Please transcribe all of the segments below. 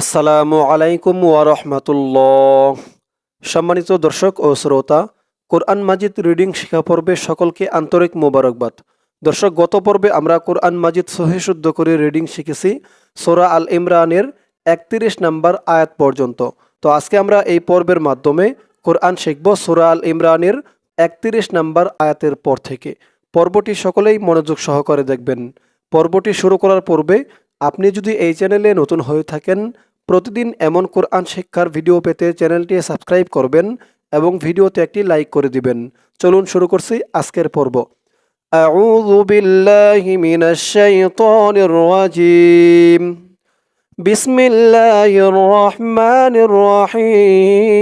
আসসালামু আলাইকুম ওয়ারহমাতুল্লাহ সম্মানিত দর্শক ও শ্রোতা, কোরআন মাজিদ রিডিং শিক্ষা পর্বে সকলকে আন্তরিক মোবারকবাদ। দর্শক, গত পর্বে আমরা কোরআন মাজিদ সহি শুদ্ধ করে রিডিং শিখেছি সোরা আল ইমরানের একত্রিশ নাম্বার আয়াত পর্যন্ত। তো আজকে আমরা এই পর্বের মাধ্যমে কোরআন শিখব সোরা আল ইমরানের একত্রিশ নাম্বার আয়াতের পর থেকে। পর্বটি সকলেই মনোযোগ সহকারে দেখবেন। পর্বটি শুরু করার পূর্বে আপনি যদি এই চ্যানেলে নতুন হয়ে থাকেন প্রতিদিন এমন কোরআন শিক্ষার ভিডিও পেতে চ্যানেলটি সাবস্ক্রাইব করবেন এবং ভিডিওতে একটি লাইক করে দিবেন চলুন শুরু করছি আজকের পর্ব أعوذ بالله من الشيطان الرجيم بسم الله الرحمن الرحيم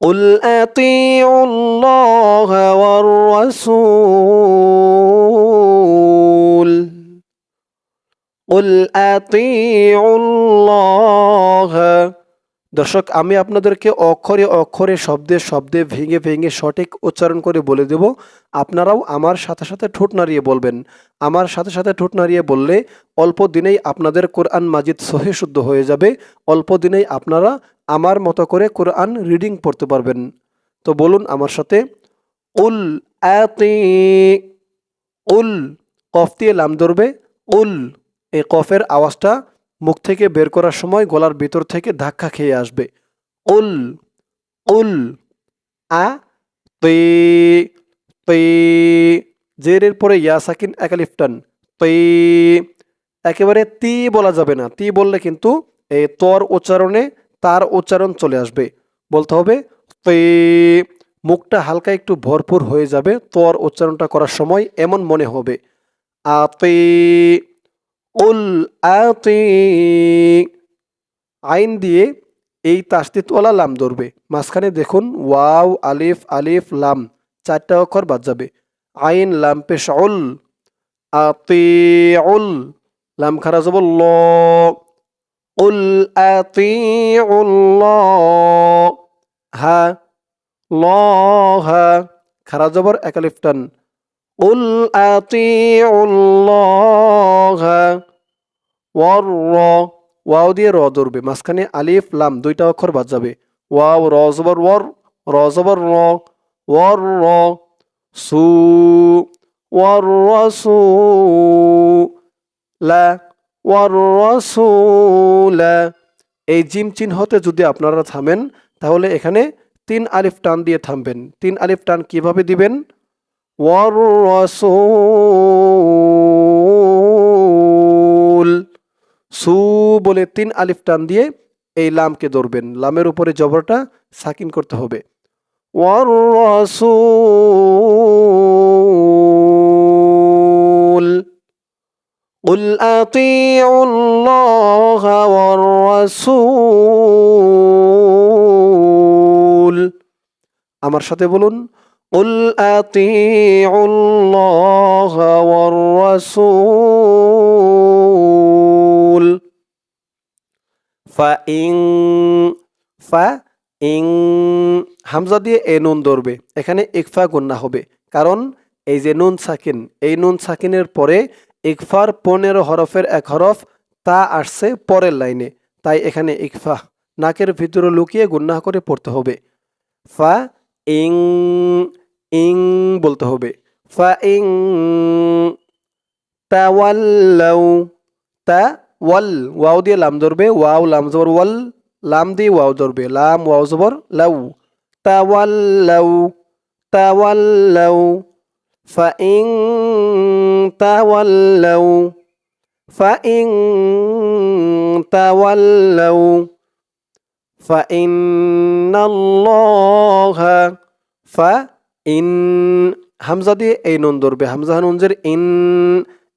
قل أطيعوا الله والرسول قل أطيعوا الله দর্শক, আমি আপনাদেরকে অক্ষরে অক্ষরে, শব্দে শব্দে, ভেঙে ভেঙে সঠিক উচ্চারণ করে বলে দেব। আপনারাও আমার সাথে সাথে ঠোঁট নাড়িয়ে বলবেন। আমার সাথে সাথে ঠোঁট নাড়িয়ে বললে অল্প দিনেই আপনাদের কোরআন মাজিদ সহি শুদ্ধ হয়ে যাবে। অল্প দিনেই আপনারা আমার মতো করে কোরআন রিডিং পড়তে পারবেন। তো বলুন আমার সাথে, উল উল, কফ দিয়ে লাম ধরবে, উল। এই কফের আওয়াজটা মুখ থেকে বের করার সময় গলার ভিতর থেকে ধাক্কা খেয়ে আসবে। উল উল, আ, তে তে। জেরের পরে ইয়া সাকিন একালিফটান তে। একেবারে তি বলা যাবে না। তি বললে কিন্তু এই তর উচ্চারণে তার উচ্চারণ চলে আসবে। বলতে হবে তে। মুখটা হালকা একটু ভরপুর হয়ে যাবে। তর উচ্চারণটা করার সময় এমন মনে হবে। আতে উল আতি। আইন দিয়ে এই তাস্তিতওয়ালা লাম ধরবে। মাঝখানে দেখুন ওয়াও, আলিফ আলিফ, লাম, চারটা অক্ষর বাদ যাবে। আইন, লাম, পেশ, উল, আতি, উল, লাম খারা যাব ল। উল আতি হা, ল, হা, খারা জবর একালিফ টান। قل أطيعوا الله والر ওয়াও দিয়ে র ধরবে মাঝখানে আলিফ লাম দুইটা অক্ষর বাদ যাবে ওয়াও র জবর ওয়ার র জবর র ওয়ার র সু ওয়ার রসু লা ওয়ার রসুলা এই জিম চিহ্নতে যদি আপনারা থামেন তাহলে এখানে তিন আলিফ টান দিয়ে থামবেন তিন আলিফ টান কিভাবে দিবেন ওয়ারসুল সু বলে তিন আলিফ টান দিয়ে এই লামকে ধরবেন লামের উপরে জবরটা সাকিন করতে হবে ওয়ারসুল قل أطيعوا الله والرسول আমার সাথে বলুন قل أطيعوا الله والرسول فإن فإن হামজা দিয়ে এ নুন ধরবে এখানে ইকফা গুন্না হবে কারণ এই যে নুন সাকিন এই নুন সাকিনের পরে ইকফার পনেরো হরফের এক হরফ তা আসছে পরের লাইনে তাই এখানে ইকফা নাকের ভিতরে লুকিয়ে গুন্না করে পড়তে হবে ফা ইং ইং বলতে হবে ফা ইং তাওয়াল্লাউ তা ওয়াল ওয়াও দিয়ে লাম ধরবে ওয়াও লাম জবর ওয়াল লাম দিয়ে ওয়াও ধরবে লাম ওয়াও জবর লাউ তাওয়াল্লাউ তাওয়াল্লাউ فإن تولوا فإن تولوا فإن الله فإن হামজা দিয়ে এই নুন ধরবে। হামজা নুনজের ইন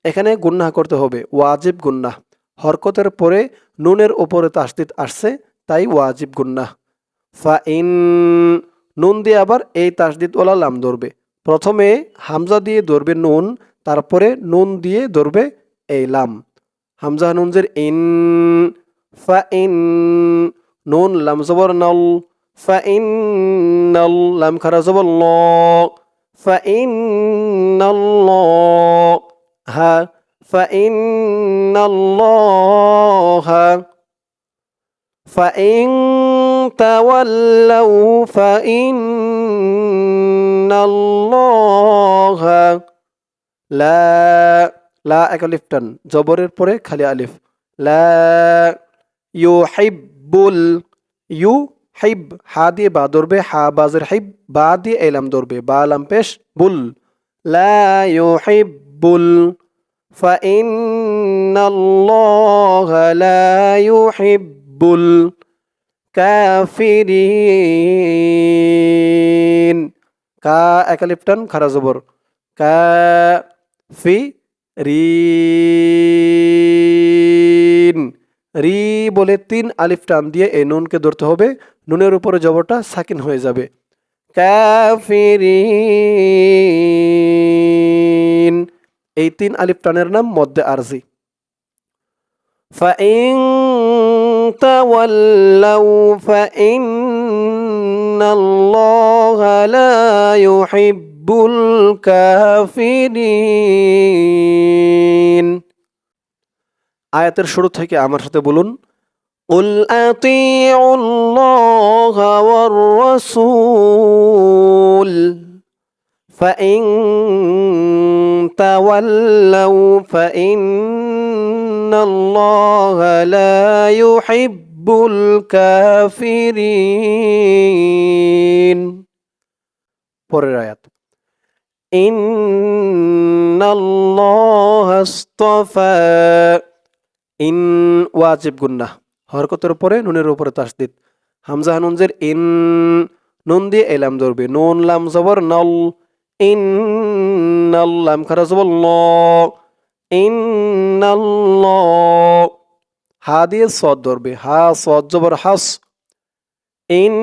এখানে গুন্নাহ করতে হবে। ওয়াজিব গুন্নাহ। হরকতের পরে নুনের ওপরে তাসদিদ আসছে, তাই ওয়াজিব গুন্নাহ। ফা ইন নুন দিয়ে আবার এই তাসদিদ ওলা লাম ধরবে। প্রথমে হামজা দিয়ে ধরবে নুন, তারপরে নুন দিয়ে ধরবে এই লাম। হামজা নুনজের ইন, ফা ইন নুন লাম জবর নল ফা ইন নল লাম খারা জবর ল ফা ইন হা فإن الله الله فإن تولوا فإن الله لا লা এক আলিফ টান জবরের পরে খালি আলিফ লা ইউহিব্বুল ইউ হাইব হা দিয়ে বা ধরবে হা বাজের হাইব বা দিয়ে এলাম ধরবে বা লাম পেশ বুল লা ইউহিব্বুল فإن الله لا يحب الكافرين কা একালিপটান খারা জবর কা ফি রিন রি বলে তিন আলিফ টান দিয়ে এই নুনকে ধরতে হবে নুনের উপরে জবরটা সাকিন হয়ে যাবে কাফিরিন এই তিন আলিফ টানের নাম মধ্যে আরজি فإن تولوا فإن الله لا يحب الكافرين আয়াতের শুরু থেকে আমার সাথে বলুন قل أطيعوا الله والرسول فإن تولوا فإن الله لا يحب الكافرين পরের আয়াত إن الله اصطفى ইন ওয়াজিব গুন্না হরকতের উপরে নুনের উপরে তাসদিদ। হামজা হানুনজের ইন নুন দিয়ে এলাম ধরবে। নুন, লাম, জবর, নল। ইন লাম, খারা, জবর, ল। ইন হা দিয়ে সদ ধরবে। হা, সদ, জবর, হাস। ইন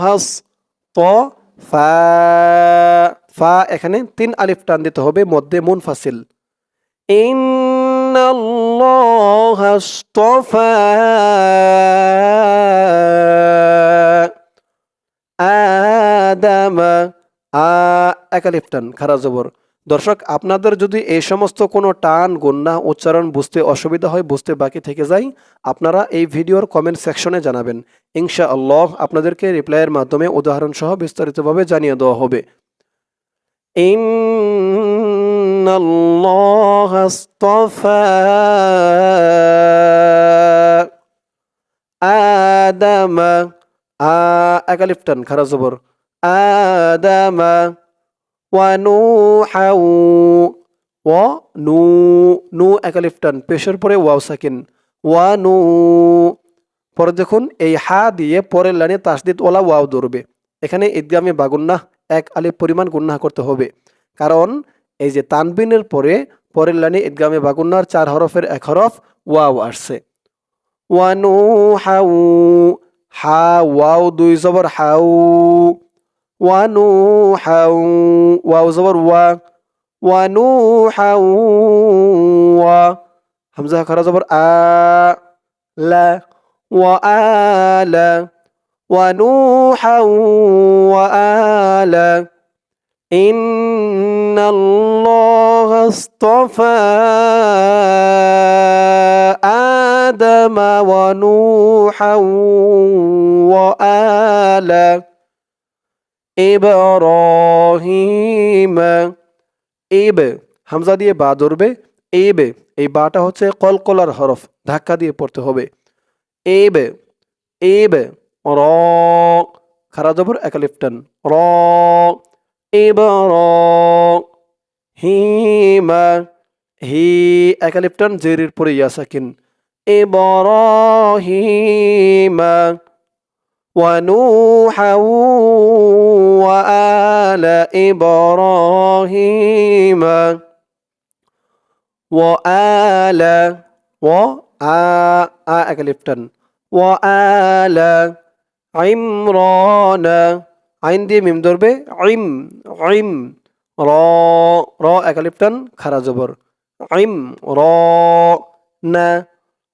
হাস। ত, ফা ফা এখানে তিন আলিফ টান দিতে হবে, মধ্যে মুন ফাসিল إن الله اصطفى আদাম আ একালিফ টান খারা জবর দর্শক আপনাদের যদি এই সমস্ত কোনো টান গন্যা উচ্চারণ বুঝতে অসুবিধা হয় বুঝতে বাকি থেকে যায় আপনারা এই ভিডিওর কমেন্ট সেকশনে জানাবেন ইনশা আল্লাহ আপনাদেরকে রিপ্লাইয়ের মাধ্যমে উদাহরণ সহ বিস্তারিতভাবে জানিয়ে দেওয়া হবে إن الله اصطفى آدم أكلفتن خرزبر آدم ونوحا ونو নু একালিফটান পেশের পরে ওয়াও সাকিন ওয়ানু পরে দেখুন এই হা দিয়ে পরের লাইনে তাসদিদ ওলা ওয়াও ধরবে এখানে ঈদগামে বাগুন্না এক আলিফ পরিমাণ গুন্না করতে হবে কারণ এই যে তানবিনের পরে পরের লানি ইদগামে বাগুন্নার চার হরফের এক হরফ ওয়াও আসছে। ওয়ানু হাউ হা ওয়াও দুই জবর হাউ ওয়ানু হাউ, ওয়াও জবর ওয়া ওয়ানু হাউ, ওয়া, হামজা খারা জবর আ, লা, ওয়া আলা ওয়ানু হাউ, ওয়া আলা إن الله اصطفى آدم ونوحا وآل ইব্রাহিম ইব হামজা দিয়ে বা ধরবে এবে এই বাটা হচ্ছে কলকলার হরফ ধাক্কা দিয়ে পড়তে হবে এবে এবে র খারা জবর একালিফটান র ইবর হিমা হি একালিফটান জেরির পরে ইয়া সাকিন ইব্রাহিমা ونوحا وآل إبراهيم وآل و آ آ أكلفتن وآل عمران আইন দিয়ে মিম ধরবে ইম ইম র র একালিপটান খারা জবর ইম র না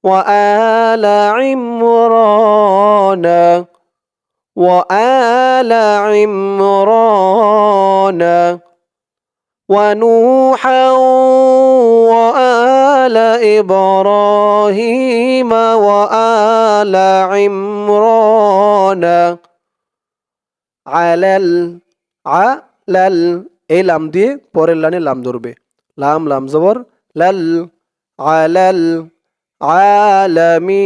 وآل عمران وآل عمران ونوحا وآل إبراهيم وآل عمران আলাল আলাল, এই লাম দিয়ে পরের লাইনে লাম ধরবে। লাম লাম জবর, লাল, আলাল, আলামিন।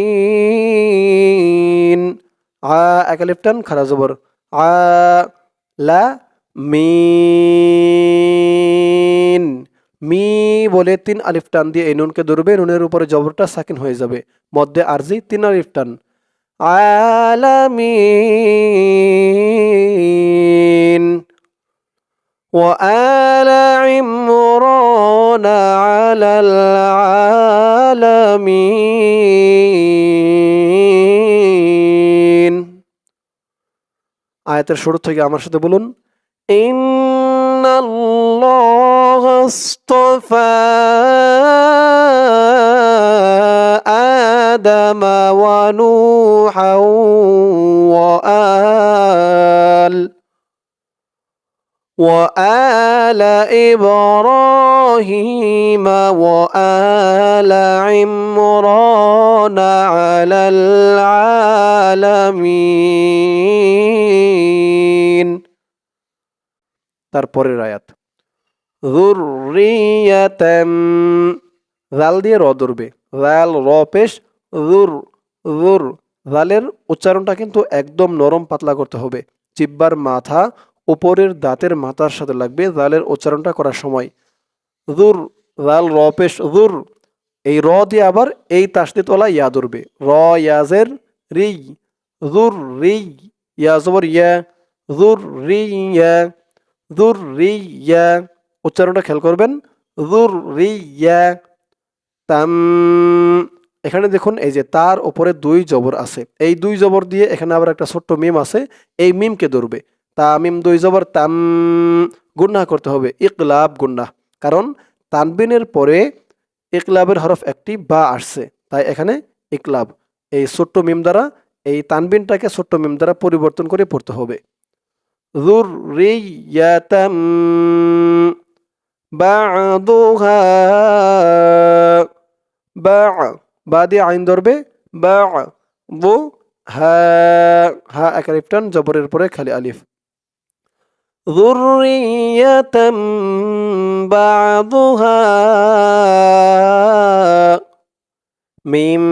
আ একালিফটান খারা জবর আ লা মিন মি বলে তিন আলিফ টান দিয়ে এই নুনকে ধরবে। নুনের উপরে জবরটা সাকিন হয়ে যাবে। মধ্যে আরজি তিন আলিফ টান। عالمين وآل عمران على العالمين আয়াতের শুরু থেকে আমার সাথে বলুন إن الله اصطفى آدم ونوحا وآل وآل إبراهيم وآل عمران على العالمين. তারপরের আয়াত। যুররিয়াতাম জাল দিয়ে র ধরবে। জাল, র পেশ জুর জুর জালের উচ্চারণটা কিন্তু একদম নরম পাতলা করতে হবে। জিব্বার মাথা, উপরের দাঁতের মাথার সাথে লাগবে জালের উচ্চারণটা করার সময়। জুর জাল, র পেশ জুর এই র দিয়ে আবার এই তাসদি তোলা ইয়া ধরবে। র, ইয়াজের রি জুর রি, ইয়া জবর ইয়া রি, ইয়া। জুর রি ইয়া উচ্চারণটা খেয়াল করবেন। জুর রি ইয়া তাম। এখানে দেখুন, এই যে তার উপরে দুই জবর আছে। এই দুই জবর দিয়ে এখানে আবার একটা ছোট্ট মিম আছে। এই মিমকে ধরবে। তা মিম দুই জবর, তাম গুন্না করতে হবে। ইকলাব গুন্না কারণ তানবিনের পরে ইকলাবের হরফ একটি বা আসছে। তাই এখানে ইকলাব। এই ছোট্ট মিম দ্বারা, এই তানবিনটাকে ছোট্ট মিম দ্বারা পরিবর্তন করে পড়তে হবে। ذرية بعضها বাহ বা দিয়ে আইন ধরবে বাহ বো হা হা একার ইফটান জবরের পরে খালি আলিফ। ذرية بعضها মিম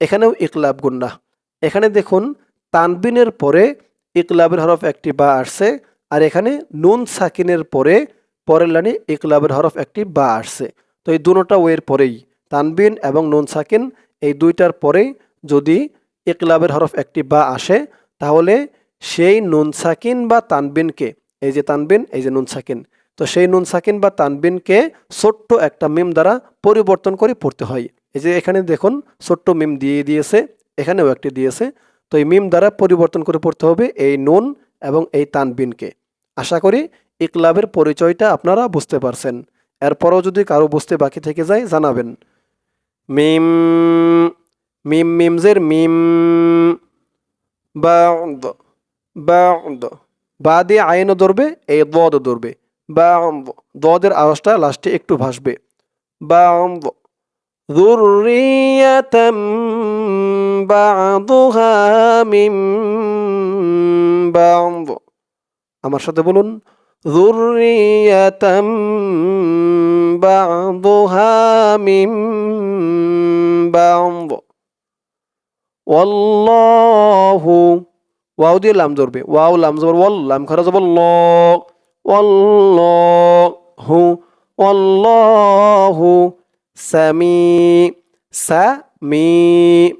এখানেও ইকলাব গুন্ডা এখানে দেখুন, তানবিনের পরে ইকলাবের হরফ একটি বা আসছে, আর এখানে নুন সাকিনের পরে পরের লাইনে ইকলাবের হরফ একটি বা আসছে। তো এই দুটোটা ওয়ের পরেই তানবিন এবং নুন সাকিন এই দুইটার পরেই যদি ইকলাবের হরফ একটি বা আসে, তাহলে সেই নুন সাকিন বা তানবিনকে, এই যে তানবিন, এই যে নুন সাকিন, তো সেই নুন সাকিন বা তানবিনকে ছোট্ট একটা মিম দ্বারা পরিবর্তন করে পড়তে হয়। এই যে এখানে দেখুন, ছোট্ট মিম দিয়ে দিয়েছে, এখানেও একটি দিয়েছে। তো এই মিম দ্বারা পরিবর্তন করে পড়তে হবে এই নুন এবং এই তানবিনকে আশা করি ইকলাবের পরিচয়টা আপনারা বুঝতে পারছেন এরপরও যদি কারো বুঝতে বাকি থেকে যায় জানাবেন মিম মিম মিমজের মিম বাদ বাদ বা দিয়ে আইনও ধরবে এই দদ ধরবে বা দদের আওয়াজটা লাস্টে একটু ভাসবে বা ذرية بعضها من بعض আমার সাথে বলুন ذرية بعضها من بعض والله ওয়াও দিয়ে লাম ধরবে ওয়াও লাম জবর ওয়াল লাম খারা জবর ল ওয়াল্লাহু ওয়াল্লাহু সামি সা, মি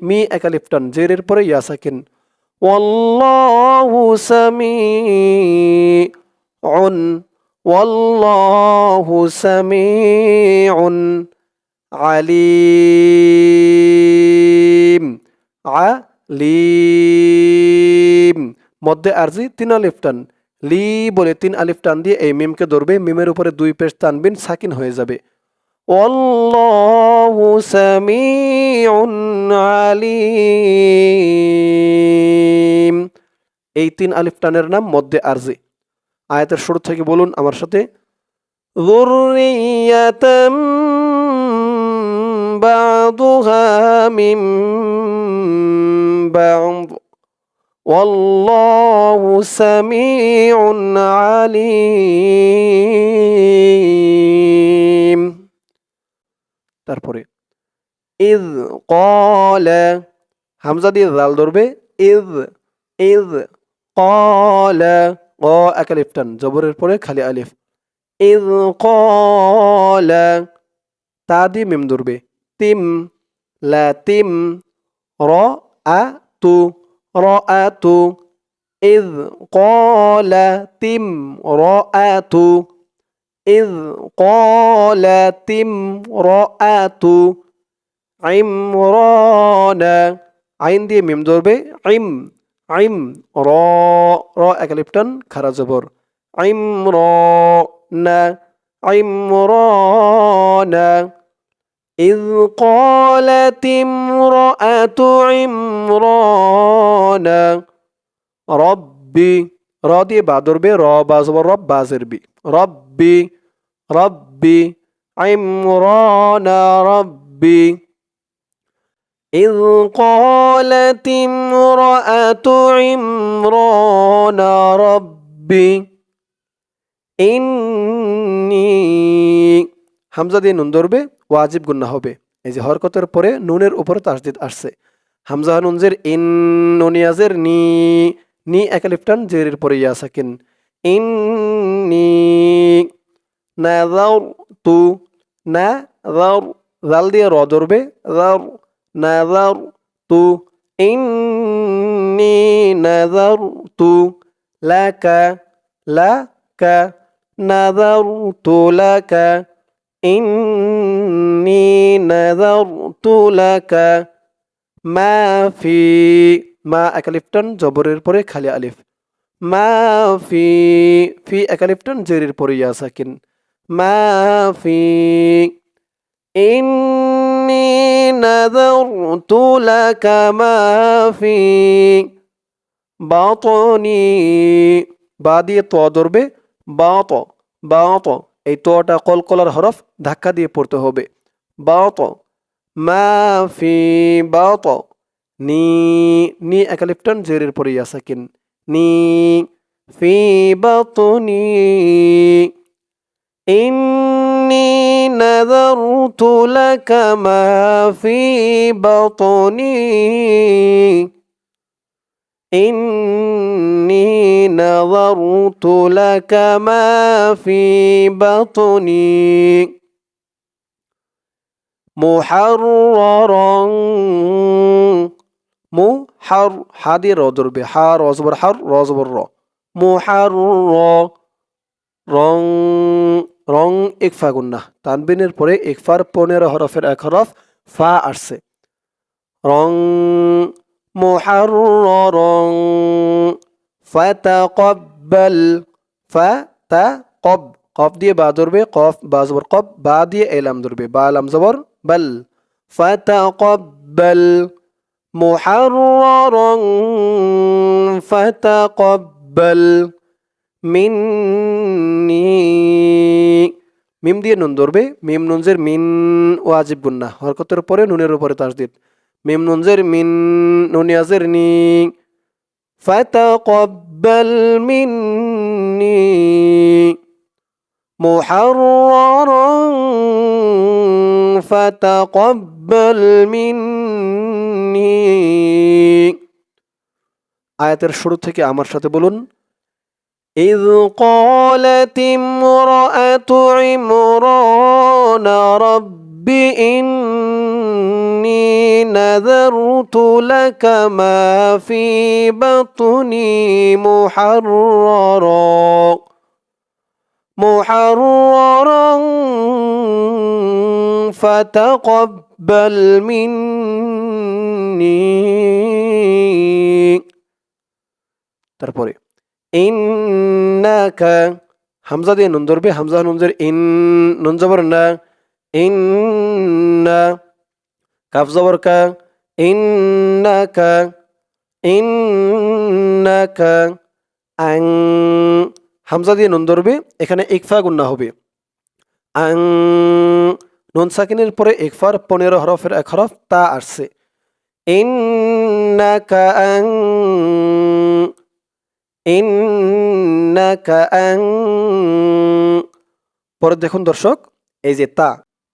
মি একা লিফটন জেরের পরে ইয়া সাকিন। ওয়াল্লাহু সামিউন ওয়াল্লাহু সামিউন আলিম আলিম। মধ্যে আরজি তিন আলিফ টান লি বলে তিন আলিফ টান দিয়ে এই মিমকে ধরবে, মিমের উপরে দুই পেশ টানবিন সাকিন হয়ে যাবে। والله سميع আলিম এই তিন আলিফ টানের নাম মধ্যে আরজি আয়াতের শুরু থেকে বলুন আমার সাথে ذرية بعضها من بعض والله سميع عليم তারপরে, ইদ কলা হামজা দিয়ে জাল ধরবে, ইদ ইদ কলা ক এক আলিফ টান, জবরের পরে খালি আলিফ, ইদ কলা তা দিয়ে মিম ধরবে, তিম, লা তিম র আ তু র আ তু র আ তু إذ قالت امرأة عمران আইন দিয়ে মিম ধরবে আইম আইম র র একালিপটন খারা জবর আইম র না আইম র না إذ قالت امرأة عمران ربي র দিয়ে বা ধরবে র বা জবর রব বাজের বি রব্বি রব্বি عمران ربي إذ قالت امرأة عمران ربي إني হামজা দিয়ে নুন ধরবে ওয়াজিব গুন্না হবে এই যে হরকতের পরে নুনের উপরে তাসদিদ আসছে হামজা নুনজের ইন নুনিয়াজের নি নি একালিফটান জেরের পরে ইয়া সাকিন ইন্নি নাযার তু না জাল দিয়ে র ধরবে যার নাযার তু ইন্নি নাযার তু লাকা লাকা নাযার তু লাকা। নাযার তু লাকা। মা ফি মা একালিফটন জবরের পরে খালি আলিফ। মা ফি ফি একালিফটন জেরের পরে ইয়া সাকিন মা ফি, ইন্নি নাযারতু লাকা মা ফি, বাতনি বা দিয়ে ত ধরবে, বাত বাত, এই তটা কলকলার হরফ ধাক্কা দিয়ে পড়তে হবে। বাত, মা ফি, বাত নি নি একালিফটন জেরের পরে ইয়া সাকিন নি ফি বাতনি إني نذرت لك ما في بطني إني نذرت لك ما في بطني محررا মু হার হা দিয়ে র জরবে হা রজবর হার রজবর র। মু হার রং রং এক একফা গুন্না তানবিনের পরে একফার পনেরো হরফের এক হরফ ফা আসছে। রং মোহার রং বেল, ফা ফাতা কব কব দিয়ে বা ধরবে, কফ বা জবর, কব বা দিয়ে এলাম ধরবে, বা আলাম জবর বাল। কব বেল محررا فتقبل মিন্নি মিম দিয়ে নুন ধরবে মিম নুনজের মিন ওয়াজিব গুন্না হরকতের পরে নুনের উপরে তাসদিদ মিম নুনজের মিন নুনিয়াজের নি فتقبل مني محررا فتقبل مني আয়াতের শুরু থেকে আমার সাথে বলুন إذ قالت امرأة عمران رب إني نذرت لك ما في بطني محررا محررا فتقبل مني তারপরে, ইন্নাকা, হামজা দিয়ে নুন ধরবে, হামজা নুনজের ইন, নুন জবর না, ইন্না, কাফ জবর কা, ইন্নাকা ইন্নাকা, আং, হামজা দিয়ে নুন ধরবে, এখানে ইকফা গুন্না হবে। আং, নুন সাকিনের পরে একফার পনেরো হরফের এক হরফ তা আসছে। ইন্নাকা আং ইন্নাকা আং পরে দেখুন দর্শক, এই যে তা,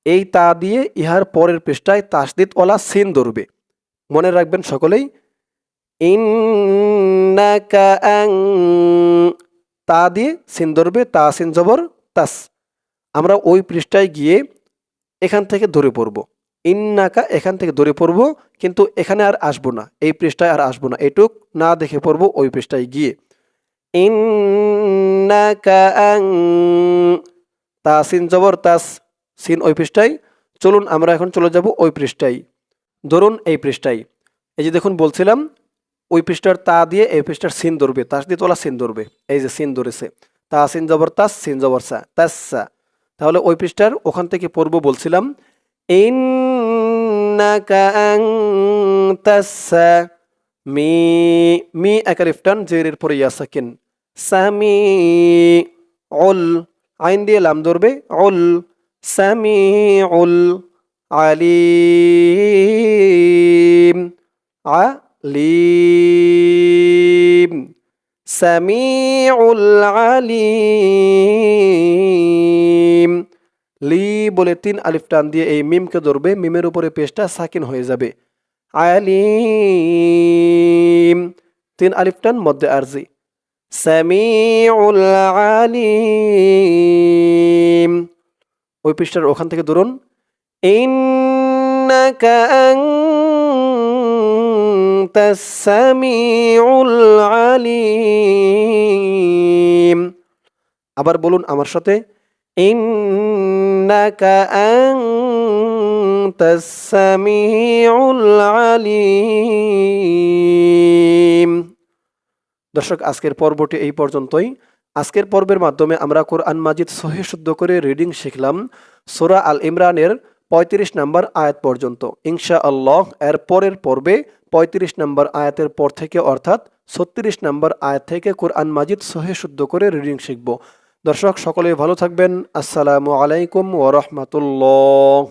এই তা দিয়ে ইহার পরের পৃষ্ঠায় তাসদিদ ওলা সিন ধরবে। মনে রাখবেন সকলেই, ইন্নাকা তা দিয়ে সিন ধরবে, তা সিন জবর, তাস। আমরা ওই পৃষ্ঠায় গিয়ে এখান থেকে ধরে পড়ব। ইন্নাকা, এখান থেকে ধরে পড়ব কিন্তু এখানে আর আসব না। এই পৃষ্ঠায় আর আসব না। এটুক না দেখে পড়ব, ওই পৃষ্ঠায় গিয়ে। ইন্নাকা আং তা সিন জবর তাস সিন ওই পৃষ্ঠায়। চলুন, আমরা এখন চলে যাব ওই পৃষ্ঠায়। ধরুন এই পৃষ্ঠায়। এই যে দেখুন, বলছিলাম, ওই পৃষ্ঠার তা দিয়ে এই পৃষ্ঠার সিন ধরবে। তাস দিয়ে তোলা সিন ধরবে। এই যে সিন ধরেছে। তা সিন জবর, তাস সিন জবর, সা, তাসা তাহলে ওই পৃষ্ঠার ওখান থেকে পড়ব বলছিলাম ইন্নাকা আনতাসা মি মি একালিফটান জেরের পরে ইয়া সাকিন সামি অল আইন দিয়ে লাম ধরবে অল সামি অল আলিম আলিম। সামিউল, আলিম। লি বলে তিন আলিফ টান দিয়ে এই মিমকে ধরবে, মিমের উপরে পেশটা সাকিন হয়ে যাবে। আলিম তিন আলিফ টান মধ্যে আরজি। সামিউল আলিম, ওই পৃষ্ঠার ওখান থেকে ধরুন। ইন্নাকা আলিম। আবার বলুন আমার সাথে ইন্নাকা আনতাস সামিউল আলিম দর্শক, আজকের পর্বটি এই পর্যন্তই। আজকের পর্বের মাধ্যমে আমরা কোরআন মাজিদ সহি শুদ্ধ করে রিডিং শিখলাম সোরা আল ইমরানের পঁয়ত্রিশ নম্বর আয়াত পর্যন্ত। ইনশা আল্লাহ এর পরের পর্বে পঁয়ত্রিশ নম্বর আয়াতের পর থেকে, অর্থাৎ ছত্রিশ নম্বর আয়াত থেকে কোরআন মাজিদ সহি শুদ্ধ করে রিডিং শিখব। দর্শক সকলে ভালো থাকবেন। আসসালামু আলাইকুম ওরহমতুল্লাহ